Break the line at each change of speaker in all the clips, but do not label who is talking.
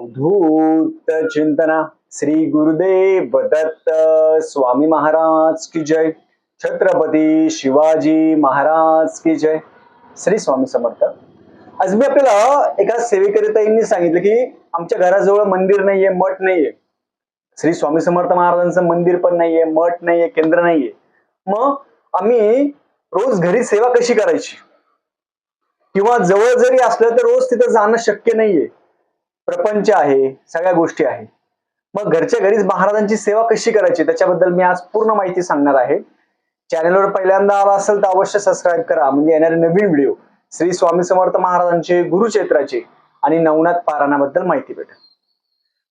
अवधूत चिंतना श्री गुरुदेव दत्त स्वामी महाराज की जय. छत्रपती शिवाजी महाराज की जय. श्री स्वामी समर्थ. आज मी आपल्याला एका सेवेकरिताईंनी सांगितलं की आमच्या घराजवळ मंदिर नाहीये मठ नाहीये. श्री स्वामी समर्थ महाराजांचं मंदिर पण नाहीये मठ नाहीये केंद्र नाहीये. मग आम्ही रोज घरी सेवा कशी करायची? किंवा जवळ जरी असलं तर रोज तिथं जाणं शक्य नाहीये. प्रपंच आहे सगळ्या गोष्टी आहे मग घरच्या घरीच महाराजांची सेवा कशी करायची? त्याच्याबद्दल मी आज पूर्ण माहिती सांगणार आहे. चॅनलवर पहिल्यांदा आला असेल तर अवश्य सबस्क्राईब करा. म्हणजे येणारे नवीन व्हिडिओ श्री स्वामी समर्थ महाराजांचे गुरुक्षेत्राचे आणि नवनाथ पारायणाबद्दल माहिती भेटेल.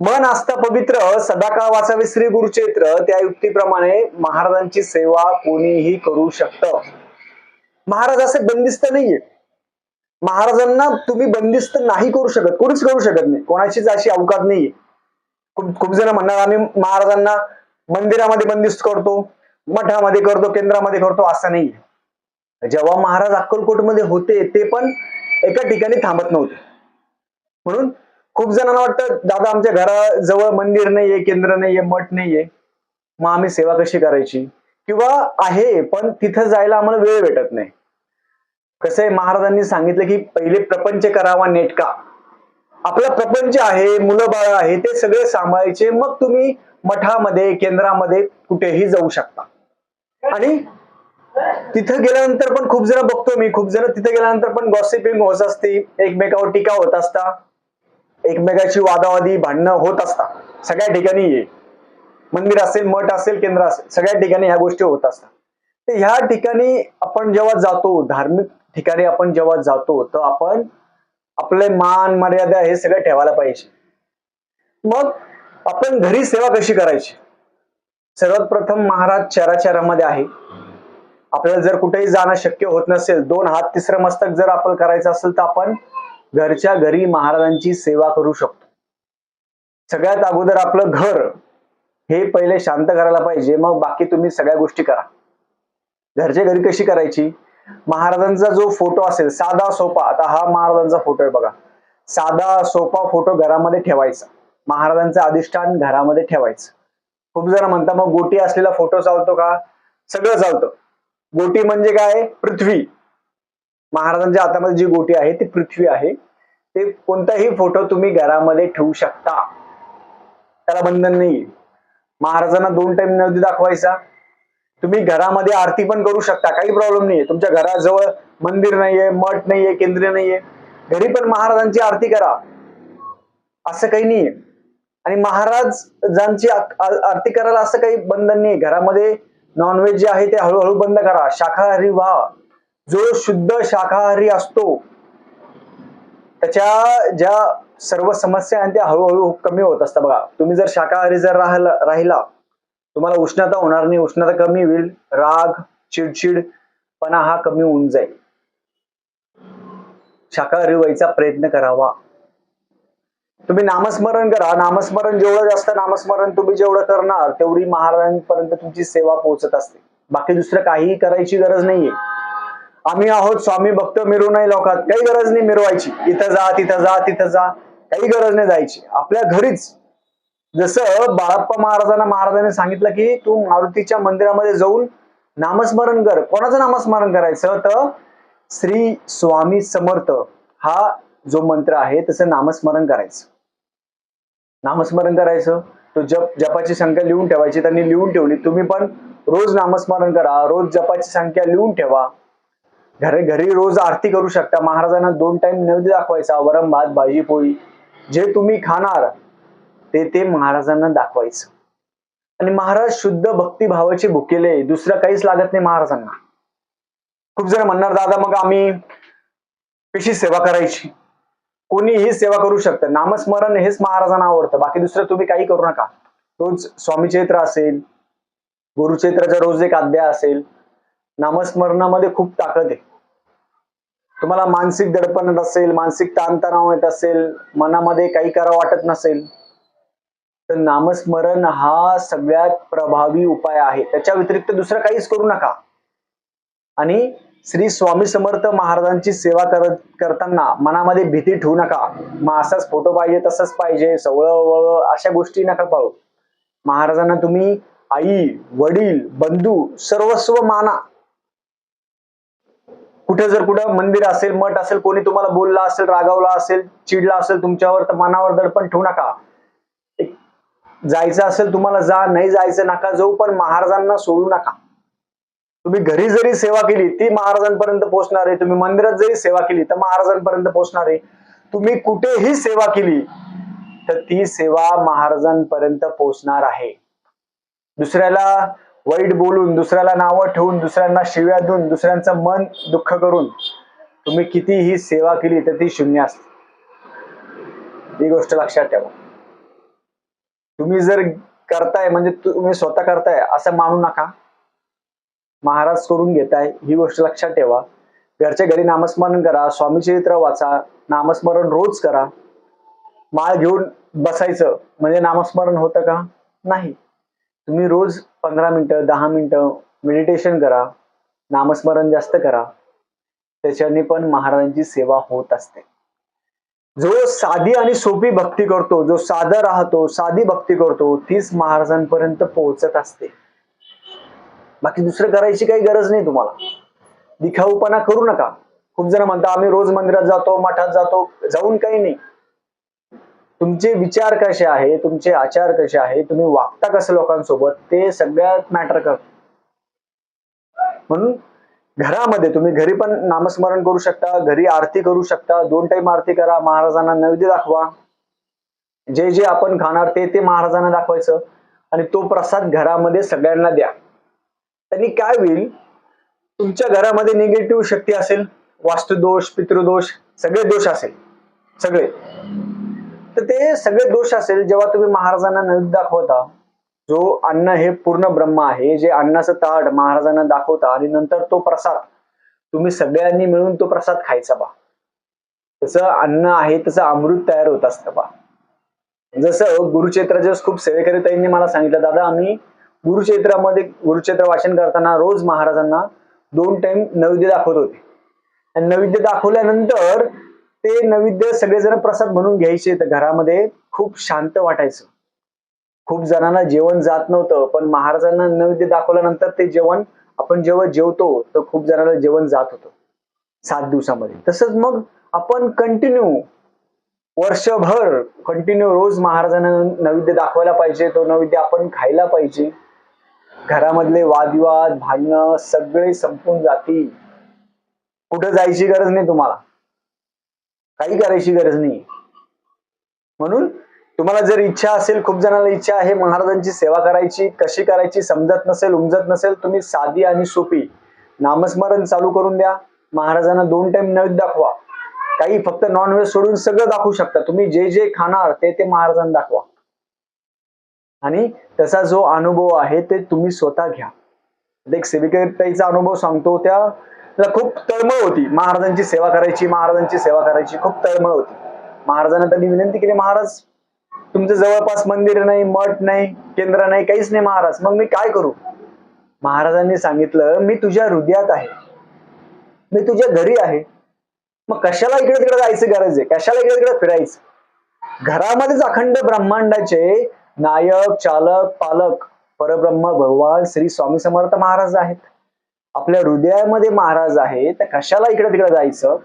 मन आस्था पवित्र सदाकाळ वाचावे श्री गुरुक्षेत्र. त्या युक्तीप्रमाणे महाराजांची सेवा कोणीही करू शकतं. महाराज असे बंदिस्त नाहीये महाराजांना तुम्ही बंदिस्त नाही करू शकत कोणीच करू शकत नाही. कोणाचीच अशी अवकात नाहीये. खूप खूप जण म्हणणार आम्ही महाराजांना मंदिरामध्ये बंदिस्त करतो मठामध्ये करतो केंद्रामध्ये करतो असं नाहीये. जेव्हा महाराज अक्कलकोटमध्ये होते ते पण एका ठिकाणी थांबत नव्हते. म्हणून खूप जणांना वाटतं दादा आमच्या घराजवळ मंदिर नाहीये केंद्र नाहीये मठ नाहीये. मग आम्ही सेवा कशी करायची? किंवा आहे पण तिथं जायला आम्हाला वेळ भेटत नाही. कसं आहे महाराजांनी सांगितलं की पहिले प्रपंच करावा नेटका. आपला प्रपंच आहे मुलं बाळ आहे ते सगळे सांभाळायचे मग तुम्ही मठामध्ये केंद्रामध्ये कुठेही जाऊ शकता. आणि तिथं गेल्यानंतर पण खूप जण बघतो मी खूप जण तिथे गेल्यानंतर पण गॉसिपिंग होत असते एकमेकावर टीका होत असता एकमेकाची वादावादी भांडणं होत असतात सगळ्या ठिकाणी ये. मंदिर असेल मठ असेल केंद्र असेल सगळ्या ठिकाणी ह्या गोष्टी होत असतात. तर ह्या ठिकाणी आपण जेव्हा जातो धार्मिक ठिकाणी आपण जेव्हा जातो तर आपण आपले मान मर्यादा हे सगळं ठेवायला पाहिजे. मग आपण घरी सेवा कशी करायची? सर्वात प्रथम महाराज चराचरामध्ये आहे. आपल्याला जर कुठेही जाणं शक्य होत नसेल दोन हात तिसरं मस्तक जर आपण करायचं असेल तर आपण घरच्या घरी महाराजांची सेवा करू शकतो. सगळ्यात अगोदर आपलं घर हे पहिले शांत करायला पाहिजे. मग बाकी तुम्ही सगळ्या गोष्टी करा. घरच्या घरी कशी करायची? महाराजांचा जो फोटो असेल साधा सोपा आता हा महाराजांचा फोटो आहे बघा. साधा सोपा फोटो घरामध्ये ठेवायचा. महाराजांचं अधिष्ठान घरामध्ये ठेवायचं. खूप जण म्हणता मग गोटी असलेला फोटो चालतो का? सगळं चालतं. गोटी म्हणजे काय? पृथ्वी. महाराजांच्या हातामध्ये जी गोटी आहे ती पृथ्वी आहे. ते कोणताही फोटो तुम्ही घरामध्ये ठेवू शकता. त्याला बंधन नाही महाराजांना दोन टाइम नदी दाखवायचा. तुम्ही घरामध्ये आरती पण करू शकता काही प्रॉब्लेम नाहीये. तुमच्या घराजवळ मंदिर नाहीये मठ नाहीये केंद्र नाहीये. घरी पण महाराजांची आरती करा. असं काही नाहीये. आणि महाराजांची आरती करायला असं काही बंधन नाही घरामध्ये नॉनव्हेज जे आहे ते हळूहळू बंद करा. शाकाहारी व्हा. जो शुद्ध शाकाहारी असतो त्याच्या ज्या सर्व समस्या आहेत त्या हळूहळू कमी होत असतात. बघा तुम्ही जर शाकाहारी जर राहिला राहिला तुम्हाला उष्णता होणार नाही. उष्णता कमी होईल. राग चिडचिडपणा हा कमी होऊन जाईल. शाकाहारी व्हायचा प्रयत्न करावा. तुम्ही नामस्मरण करा. नामस्मरण जेवढं जास्त नामस्मरण तुम्ही जेवढं करणार तेवढी महाराजांपर्यंत तुमची सेवा पोहोचत असते. बाकी दुसरं काहीही करायची गरज नाहीये. आम्ही आहोत स्वामी भक्त मिरू नाही लोकात. काही गरज नाही मिरवायची. इथं जा तिथं जा तिथं जा. काही गरज नाही जायची. आपल्या घरीच जसं बाळप्पा महाराजांना महाराजांनी सांगितलं की तू मारुतीच्या मंदिरामध्ये जाऊन नामस्मरण कर. कोणाचं नामस्मरण करायचं? तर श्री स्वामी समर्थ. हा जो मंत्र आहे तसं नामस्मरण करायचं. नामस्मरण करायचं. तो जप जपाची संख्या लिहून ठेवायची त्यांनी लिहून ठेवली. तुम्ही पण रोज नामस्मरण करा. रोज जपाची संख्या लिहून ठेवा. घरी घरी रोज आरती करू शकता. महाराजांना दोन टाइम नैवेद्य दाखवायचा. वरम भात भाजी पोळी. जे तुम्ही खाणार ते ते महाराजांना दाखवायचं. आणि महाराज शुद्ध भक्तिभावाचे भुकेले दुसरं काहीच लागत नाही महाराजांना. खूप जण म्हणणार दादा मग आम्ही कशी सेवा करायची. कोणीही सेवा करू शकतं. नामस्मरण हेच महाराजांना आवडतं. बाकी दुसरं तुम्ही काही करू नका. रोज स्वामी चैत्र असेल गुरुचैत्राचा रोज एक अध्याय असेल नामस्मरणामध्ये खूप ताकद आहे. तुम्हाला मानसिक दडपण असेल मानसिक ताणतणाव येत असेल मनामध्ये काही करा वाटत नसेल तर नामस्मरण हा सगळ्यात प्रभावी उपाय आहे. त्याच्या व्यतिरिक्त दुसरं काहीच करू नका. आणि श्री स्वामी समर्थ महाराजांची सेवा करत करताना मनामध्ये भीती ठेवू नका. मग असाच फोटो पाहिजे तसंच पाहिजे सवळ वळ अशा गोष्टी नका पाळू महाराजांना तुम्ही आई वडील बंधू सर्वस्व माना. कुठे जर कुठं मंदिर असेल मठ असेल कोणी तुम्हाला बोलला असेल रागावला असेल चिडला असेल तुमच्यावर तर मनावर दडपण ठेवू नका. जायचं असेल तुम्हाला जा नाही जायचं नका जाऊ पण महाराजांना सोडू नका. तुम्ही घरी जरी सेवा केली ती महाराजांपर्यंत पोहोचणार आहे. तुम्ही मंदिरात जरी सेवा केली तर महाराजांपर्यंत पोहोचणार आहे. तुम्ही कुठेही सेवा केली तर ती सेवा महाराजांपर्यंत पोहोचणार आहे. दुसऱ्याला वाईट बोलून दुसऱ्याला नावं ठेवून दुसऱ्यांना शिव्या देऊन दुसऱ्यांचं मन दुःख करून तुम्ही कितीही सेवा केली तर ती शून्य असते. ही गोष्ट लक्षात ठेवा. तुम्ही जर करताय म्हणजे तुम्ही स्वतः करताय असं मानू नका. महाराज करून घेताय ही गोष्ट लक्षात ठेवा. घरच्या घरी नामस्मरण करा स्वामी चरित्र वाचा नामस्मरण रोज करा. माळ घेऊन बसायचं म्हणजे नामस्मरण होतं का? नाही. तुम्ही रोज पंधरा मिनिटं दहा मिनिटं मेडिटेशन करा नामस्मरण जास्त करा. त्याच्याने पण महाराजांची सेवा होत असते. जो साधी आणि सोपी भक्ती करतो जो साधा राहतो साधी भक्ती करतो तीच महाराजांपर्यंत पोहोचत असते. बाकी दुसरं करायची काही गरज नाही तुम्हाला. दिखाऊपणा करू नका. खूप जण म्हणतात आम्ही रोज मंदिरात जातो मठात जातो. जाऊन काही नाही. तुमचे विचार कसे आहे तुमचे आचार कसे आहे तुम्ही वागता कसं लोकांसोबत ते सगळ्यात मॅटर करत. म्हणून घरामध्ये तुम्ही घरी पण नामस्मरण करू शकता घरी आरती करू शकता दोन टाईम आरती करा महाराजांना नैवेद्य दाखवा. जे जे आपण खाणार ते ते महाराजांना दाखवायचं आणि तो प्रसाद घरामध्ये सगळ्यांना द्या. त्यांनी काय होईल? तुमच्या घरामध्ये निगेटिव्ह शक्ती असेल वास्तुदोष पितृदोष सगळे दोष असेल. सगळे. तर ते सगळे दोष असेल जेव्हा तुम्ही महाराजांना नैवेद्य दाखवता जो अन्न हे पूर्ण ब्रह्म आहे जे अन्नाचं ताट महाराजांना दाखवता आणि नंतर तो प्रसाद तुम्ही सगळ्यांनी मिळून तो प्रसाद खायचा बा. तसं अन्न आहे तसं अमृत तयार होत असतं बा. जसं गुरुक्षेत्राचे खूप सेवेकरी ताईंनी मला सांगितलं दादा आम्ही गुरुक्षेत्रामध्ये गुरुक्षेत्र वाचन करताना रोज महाराजांना दोन टाइम नैवेद्य दाखवत होते. आणि नैवेद्य दाखवल्यानंतर ते नैवेद्य सगळेजण प्रसाद म्हणून घ्यायचे. तर घरामध्ये खूप शांत वाटायचं. खूप जणांना जेवण जात नव्हतं पण महाराजांना नैवेद्य दाखवल्यानंतर ते जेवण आपण जेव्हा जेवतो तर खूप जणांना जेवण जात होतं. सात दिवसामध्ये. तसंच मग आपण कंटिन्यू वर्षभर कंटिन्यू रोज महाराजांना नैवेद्य दाखवायला पाहिजे तो नैवेद्य आपण खायला पाहिजे. घरामधले वादविवाद भांडणं सगळे संपून जातील. कुठं जायची गरज नाही तुम्हाला. काही करायची गरज नाही. म्हणून तुम्हाला जर इच्छा असेल खूप जणांना इच्छा आहे महाराजांची सेवा करायची कशी करायची समजत नसेल उमजत नसेल तुम्ही साधी आणि सोपी नामस्मरण चालू करून द्या. महाराजांना दोन टाइम नैवेद्य दाखवा. काही फक्त नॉनव्हेज सोडून सगळं दाखवू शकता. तुम्ही जे जे खाणार ते ते महाराजांना दाखवा. आणि त्याचा जो अनुभव आहे ते तुम्ही स्वतः घ्या. एक सेविकेताईचा अनुभव सांगतो त्या त्याला खूप तळमळ होती. महाराजांची सेवा करायची महाराजांची सेवा करायची खूप तळमळ होती. महाराजांना त्यांनी विनंती केली महाराज तुमचं जवळपास मंदिर नाही मठ नाही केंद्र नाही काहीच नाही महाराज. मग मी काय करू? महाराजांनी सांगितलं मी तुझ्या हृदयात आहे. मी तुझ्या घरी आहे. मग कशाला इकडे तिकडे जायचं गरज आहे? कशाला इकडे तिकडे फिरायचं? घरामध्येच अखंड ब्रह्मांडाचे नायक चालक पालक परब्रह्म भगवान श्री स्वामी समर्थ महाराज आहेत. आपल्या हृदयामध्ये महाराज आहे तर कशाला इकडे तिकडे जायचं?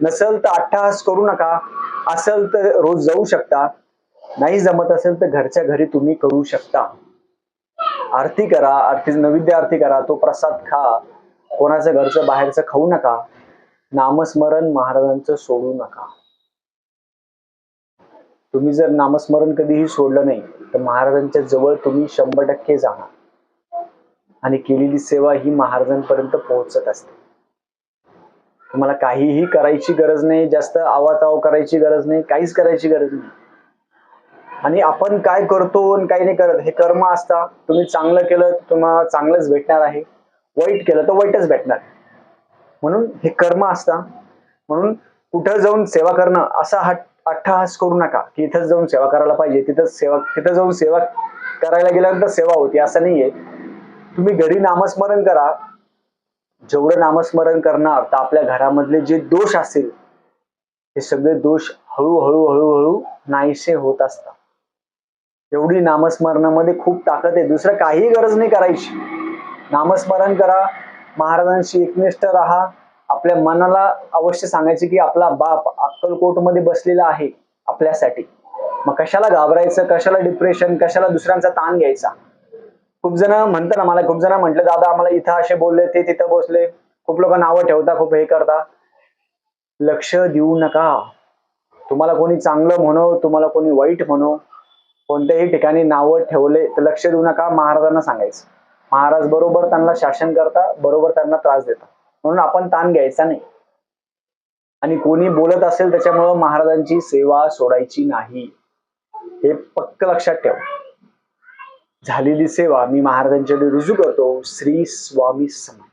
नसेल तर अट्टहास करू नका. असेल तर रोज जाऊ शकता. नाही जमत असेल तर घरच्या घरी तुम्ही करू शकता. आरती करा आरती नैवेद्य आरती करा तो प्रसाद खा. कोणाचं घरचं बाहेरचं खाऊ नका. नामस्मरण महाराजांचं सोडू नका. तुम्ही जर नामस्मरण कधीही सोडलं नाही तर महाराजांच्या जवळ तुम्ही शंभर टक्के जाणार. आणि केलेली सेवा ही महाराजांपर्यंत पोहोचत असते. तुम्हाला काहीही करायची गरज नाही जास्त आवाताव करायची गरज नाही काहीच करायची गरज नाही. आणि आपण काय करतो आणि काही नाही करत हे कर्म असता तुम्ही चांगलं केलं तर तुम्हाला चांगलंच भेटणार आहे. वाईट केलं तर वाईटच भेटणार. म्हणून हे कर्म असता. म्हणून कुठं जाऊन सेवा करणं असा हा अट्टहास करू नका की इथंच जाऊन सेवा करायला पाहिजे. तिथं सेवा तिथं जाऊन सेवा करायला गेल्यानंतर सेवा होती असं नाहीये. तुम्ही घरी नामस्मरण करा. जेवढं नामस्मरण करणार तर आपल्या घरामधले जे दोष असेल हे सगळे दोष हळूहळू हळूहळू नाहीसे होत असतात. एवढी नामस्मरणामध्ये खूप ताकद आहे. दुसरं काही गरज नाही करायची. नामस्मरण करा. महाराजांशी एकनिष्ठ राहा. आपल्या मनाला अवश्य सांगायचे की आपला बाप अक्कलकोटमध्ये बसलेला आहे आपल्यासाठी. मग कशाला घाबरायचं? कशाला डिप्रेशन कशाला दुसऱ्यांचा ताण घ्यायचा? खूप जण म्हणतात ना मला खूप जण म्हटलं दादा आम्हाला इथं असे बोलले ते तिथं बसले. खूप लोक नावं ठेवता खूप हे करता. लक्ष देऊ नका. तुम्हाला कोणी चांगलं म्हणो तुम्हाला कोणी वाईट म्हणो कोणत्याही ठिकाणी नावं ठेवले तर लक्ष देऊ नका महाराजांना सांगायचं. महाराज बरोबर त्यांना शासन करता बरोबर त्यांना त्रास देता. म्हणून आपण ताण घ्यायचा नाही. आणि कोणी बोलत असेल त्याच्यामुळं महाराजांची सेवा सोडायची नाही. हे पक्क लक्षात ठेवा. झालेली सेवा मी महाराजांच्याकडे रुजू करतो. श्री स्वामी समाज